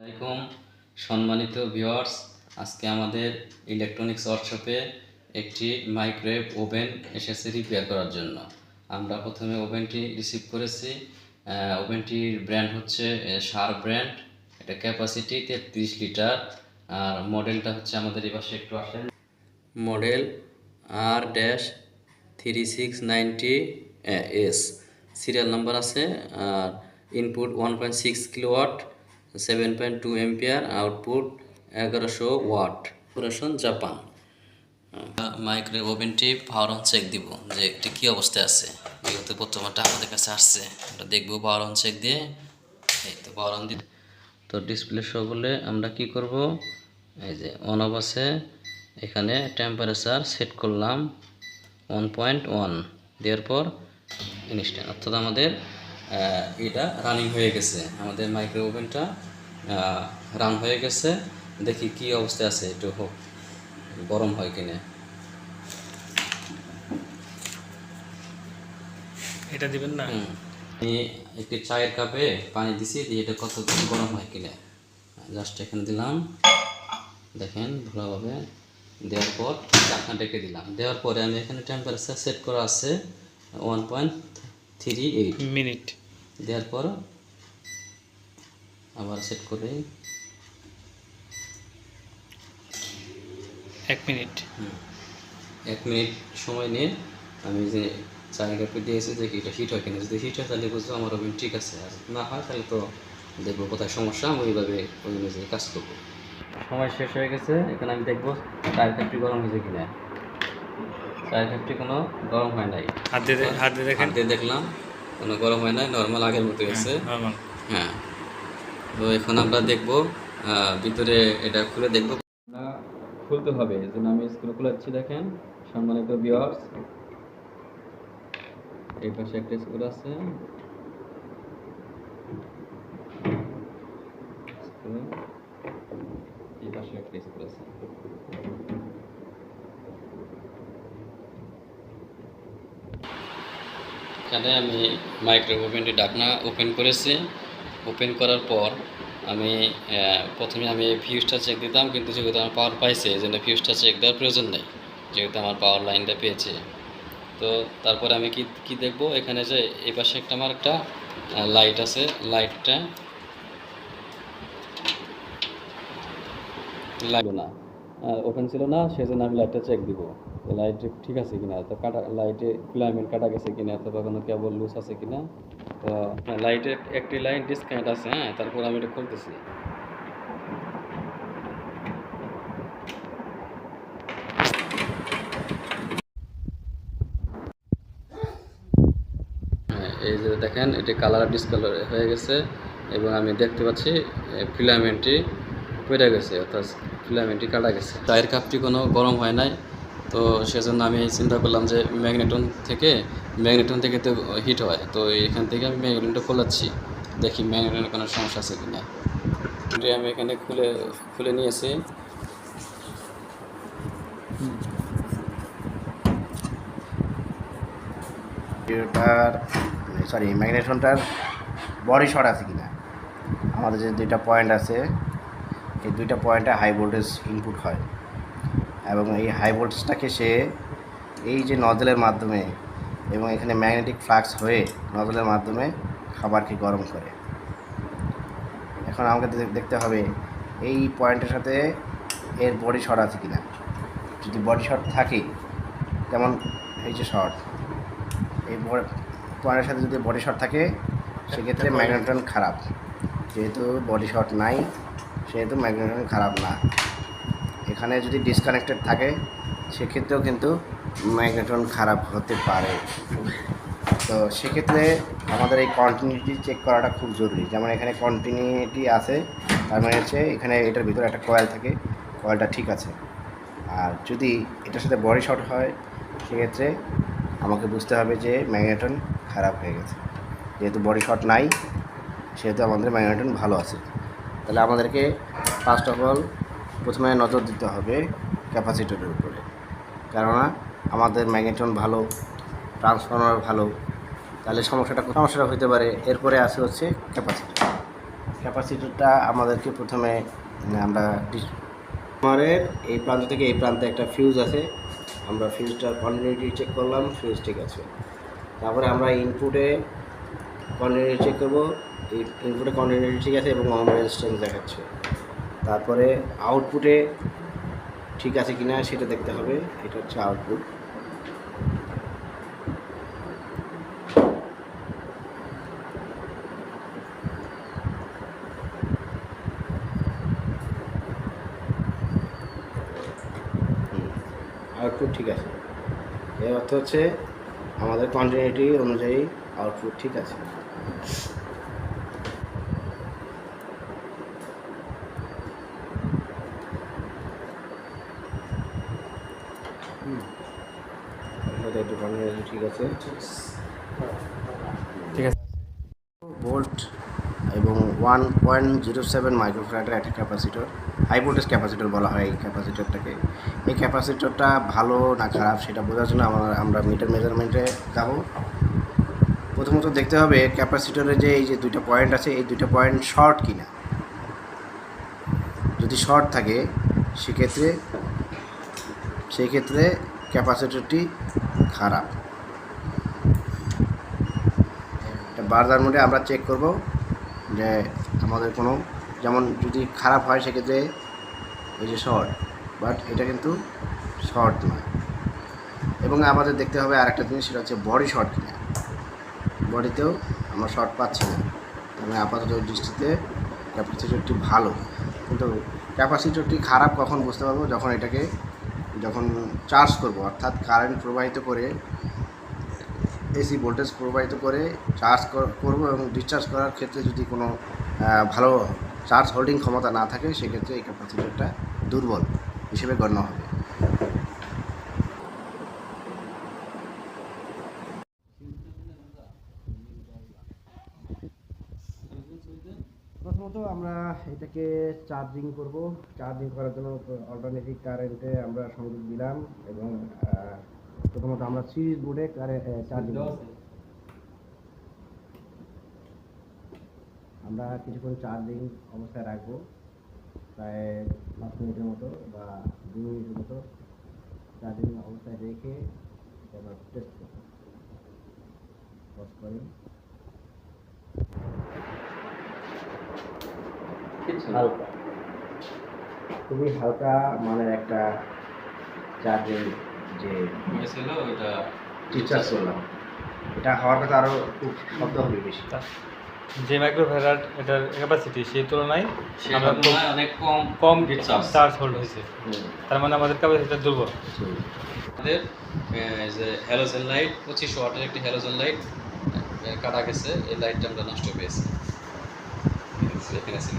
আসসালামাইকুম সম্মানিত ভিউয়ার্স আজকে আমাদের ইলেকট্রনিক্স ওয়ার্কশপে একটি মাইক্রোওয়েভ ওভেন এসেছে রিপেয়ার করার জন্য। আমরা প্রথমে ওভেনটি রিসিভ করেছি। ওভেনটির ব্র্যান্ড হচ্ছে সার ব্র্যান্ড এটা ক্যাপাসিটি তেত্রিশ লিটার। আর মডেলটা হচ্ছে আমাদের এই পাশে একটু আসেন। Model R dash three six ninety S serial number আছে, আর input one point six kilowatt seven point two ampere output এগারোশো ওয়াট পুরেশন জাপান মাইক্রোওয়েভ ওভেনটি পাওয়ার অন চেক দিব, যে এটি কী অবস্থায় আছে। যেহেতু বর্তমানটা আমাদের কাছে আসছে, আমরা দেখব পাওয়ার অন চেক দিয়ে। এই তো পাওয়ার অন দিয়ে তো ডিসপ্লে শো করলে আমরা কি করব? এই যে অন অফ এখানে টেম্পারেচার সেট করলাম ওয়ান পয়েন্ট ওয়ান দেওয়ার পর ইনস্ট্যান্ট অর্থাৎ আমাদের এটা রানিং হয়ে গেছে। আমাদের মাইক্রো ওভেনটা রান হয়ে গেছে। দেখি কি অবস্থায় আছে একটু হোক গরম হয় কিনা। এটা দিবেন না? আমি একটি চায়ের কাপে পানি দিছি দিয়ে এটা কত গরম হয় কিনা। জাস্ট এখানে দিলাম। দেখেন ভালোভাবে দেওয়ার পর ঢাকনা ডেকে দিলাম। দেওয়ার পরে আমি এখানে টেম্পারেচার সেট করা আছে one point three eight minute. দেওয়ার পর আবার সেট করে এক মিনিট। এক মিনিট সময় নিয়ে আমি যে কাপে দিয়েছি যে এটা হিট হয় কিনা। যদি হিট হয় তাহলে বুঝব আমার ওভেন ঠিক আছে। আর না হয় তাহলে তো দেখব কোথায় সমস্যা আমি ওইভাবে ওই অনুযায়ী কাজ করব। সময় শেষ হয়ে গেছে এখানে আমি দেখব চায়ের কাপটি গরম হয়েছে কিনা। চায়ের কাপটি কোনো গরম হয় নাই। হাত দিয়ে হাত দিয়ে দেখেন। হাত দিয়ে দেখলাম। কোনো গরম হয় নাই নর্মাল আগের মতো আছে। হ্যাঁ। তো এখন আমরা দেখব ভিতরে এটা খুলে দেখব। খুলতে হবে এই জন্য আমি স্ক্রু খুলাচ্ছি দেখেন। সম্মানিত ভিউয়ার্স এই পাশে একটা স্ক্রু আছে। এই পাশে একটা স্ক্রু আছে। এখানে আমি মাইক্রোওয়েভ ওভেনটি ঢাকনা ওপেন করেছি। ওপেন করার পর আমি প্রথমে আমি ফিউজটা চেক দিতাম, কিন্তু যেহেতু আমার পাওয়ার পাইছে এই জন্য ফিউজটা চেক দেওয়ার প্রয়োজন নেই, যেহেতু আমার পাওয়ার লাইনটা পেয়েছে। তো তারপরে আমি কি কি দেখব? এখানে যে এই পাশে একটা আমার একটা লাইট আছে লাইটটা লাগবে না। ওপেন ছিল না, সেজন্য আমি লাইটটা চেক দিব। লাইট ঠিক আছে কিনা? তো কাটা লাইটে ফিলামেন্ট কাটা গেছে কিনা? অথবা কোনো কেবল লুজ আছে কিনা? তো লাইটের একটি লাইন ডিসকানেক্ট আছে হ্যাঁ তারপর আমি এটা খুলতেছি। হ্যাঁ, এই যে দেখেন এটি কালার ডিসকালার হয়ে গেছে এবং আমি দেখতে পাচ্ছি ফিলামেন্টটি পড়ে গেছে অর্থাৎ ফিলামেন্টটি কাটা গেছে। চায়ের কাপটি কোনো গরম হয় নাই। তো সেজন্য আমি চিন্তা করলাম যে ম্যাগনেটন থেকে ম্যাগনেটন থেকে তো হিট হয়, তো এখান থেকে আমি ম্যাগনেটনটা খোলাচ্ছি, দেখি ম্যাগনেটনের কোনো সমস্যা আছে কিনা। এটি আমি এখানে খুলে খুলে নিয়েছি। এটার সরি ম্যাগনেশনটার বডি শর্ট আছে কিনা? আমাদের যে দুইটা পয়েন্ট আছে, এই দুইটা পয়েন্টে হাই ভোল্টেজ ইনপুট হয়। এবং এই হাই ভোল্টেজটাকে সে এই যে নজলের মাধ্যমে এবং এখানে ম্যাগনেটিক ফ্লাক্স হয়ে নজলের মাধ্যমে খাবারকে গরম করে। এখন আমাকে দেখতে হবে এই পয়েন্টের সাথে এর বডি শর্ট আছে কিনা। যদি বডি শর্ট থাকে যেমন এই যে শর্ট এই পয়েন্টের সাথে যদি বডি শট থাকে সেক্ষেত্রে ম্যাগনেটন খারাপ। যেহেতু বডি শট নাই সেহেতু ম্যাগনেটন খারাপ না। এখানে যদি ডিসকানেক্টেড থাকে, সেক্ষেত্রেও কিন্তু ম্যাগনেটন খারাপ হতে পারে। তো সেক্ষেত্রে আমাদের এই কন্টিনিউটি চেক করাটা খুব জরুরি। যেমন এখানে কন্টিনিউটি আছে, তার মানে হচ্ছে এখানে এটার ভিতরে একটা কয়েল থাকে কয়েলটা ঠিক আছে। আর যদি এটার সাথে বডি শট হয়, সেক্ষেত্রে আমাকে বুঝতে হবে যে ম্যাগনেটন খারাপ হয়ে গেছে। যেহেতু বডি শট নাই, সেহেতু আমাদের ম্যাগনেটন ভালো আছে। তাহলে আমাদেরকে ফার্স্ট অফ অল প্রথমে নজর দিতে হবে ক্যাপাসিটরের উপরে। কেননা, আমাদের ম্যাগনেটন ভালো, ট্রান্সফর্মার ভালো, তাহলে সমস্যাটা সমস্যাটা হতে পারে, এরপরে আসে হচ্ছে ক্যাপাসিটর। ক্যাপাসিটরটা আমাদেরকে প্রথমে আমরা আমাদের এই প্রান্ত থেকে এই প্রান্তে একটা ফিউজ আছে। আমরা ফিউজটার কন্টিনিউটি চেক করলাম ফিউজ ঠিক আছে। তারপরে আমরা ইনপুটে কন্টিনিউটি চেক করব। ইনপুটে কন্টিনিউটি ঠিক আছে এবং অন রেজিস্ট্যান্স দেখাচ্ছে। তারপরে আউটপুটে ঠিক আছে কি না সেটা দেখতে হবে। এটা হচ্ছে আউটপুট আউটপুট ঠিক আছে। এর অর্থ হচ্ছে আমাদের কন্টিনিউটি অনুযায়ী আউটপুট ঠিক আছে। ঠিক আছে? ঠিক আছে। ভোল্ট এবং ওয়ান পয়েন্ট জিরো সেভেন মাইক্রোফ্যারাডের একটা ক্যাপাসিটর হাই ভোল্টেজ ক্যাপাসিটর বলা হয় এই ক্যাপাসিটরটাকে এই ক্যাপাসিটরটা ভালো না খারাপ সেটা বোঝার জন্য আমরা আমরা মিটার মেজারমেন্টে যাব। প্রথমত দেখতে হবে ক্যাপাসিটরের যে এই যে দুইটা পয়েন্ট আছে এই দুইটা পয়েন্ট শর্ট কিনা। যদি শর্ট থাকে সেক্ষেত্রে সেই ক্ষেত্রে ক্যাপাসিটরটি খারাপ। বারদার মধ্যে আমরা চেক করব যে আমাদের কোনো, যেমন যদি খারাপ হয় সেক্ষেত্রে এই যে শর্ট বাট এটা কিন্তু শর্ট নয়। এবং আমাদের দেখতে হবে আরেকটা জিনিস, সেটা হচ্ছে বডি শর্ট কিনা। বডিতেও আমরা শর্ট পাচ্ছি না। মানে আপাতত দৃষ্টিতে ক্যাপাসিটরটি ভালো। কিন্তু ক্যাপাসিটরটি খারাপ কখন বুঝতে পারব? যখন এটাকে যখন চার্জ করব, অর্থাৎ কারেন্ট প্রবাহিত করে এসি ভোল্টেজ প্রবাহিত করে চার্জ করব এবং ডিসচার্জ করার ক্ষেত্রে যদি কোনো ভালো চার্জ হোল্ডিং ক্ষমতা না থাকে, সেক্ষেত্রে এই ক্যাপাসিটরটা দুর্বল হিসেবে গণ্য হবে প্রথমত আমরা এটাকে চার্জিং করব। চার্জিং করার জন্য অল্টারনেটিভ কারেন্টে আমরা সংযোগ দিলাম এবং প্রথমত আমরা সিরিজ বোর্ডে চার্জিং আমরা কিছুক্ষণ চার্জিং অবস্থায় রাখব। প্রায় পাঁচ মিনিটের মতো বা দু মিনিটের মতো চার্জিং অবস্থায় রেখে আমরা টেস্ট করব। পজ করি। হালকা। খুবই হালকা মানের একটা চার্জিং যে ছিল করলাম এটা হওয়ার কথা আরও খুব শব্দ হবে বেশি। যে মাইক্রোফ্যারাড এটার ক্যাপাসিটি সেই তুলনায় সেটা আমরা তুলনায় অনেক কম কম ডিসচার্জ চার্জ হোল্ড হয়েছে। তার মানে আমাদের ক্যাপাসিটি দুর্বল। আমাদের যে হ্যালোজেন লাইট পঁচিশ ওয়াটের একটি হ্যালোজেন লাইট কাটা গেছে। এই লাইটটা আমরা নষ্ট পেয়েছি। এখানে ছিল।